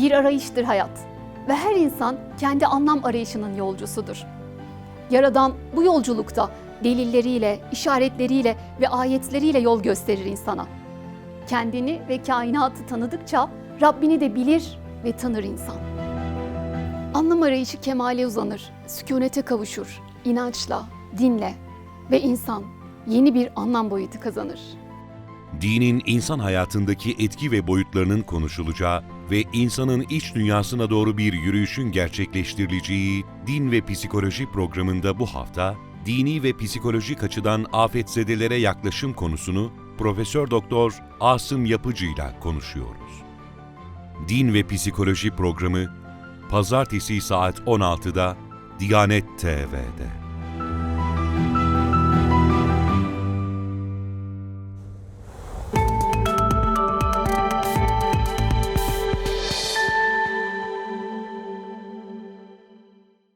Bir arayıştır hayat ve her insan kendi anlam arayışının yolcusudur. Yaradan bu yolculukta delilleriyle, işaretleriyle ve ayetleriyle yol gösterir insana. Kendini ve kainatı tanıdıkça Rabbini de bilir ve tanır insan. Anlam arayışı kemale uzanır, sükunete kavuşur, inançla, dinle ve insan yeni bir anlam boyutu kazanır. dinin insan hayatındaki etki ve boyutlarının konuşulacağı ve insanın iç dünyasına doğru bir yürüyüşün gerçekleştirileceği Din ve Psikoloji programında bu hafta dini ve psikolojik açıdan afetzedelere yaklaşım konusunu Profesör Doktor Asım Yapıcı ile konuşuyoruz. Din ve Psikoloji programı pazartesi saat 16'da Diyanet TV'de.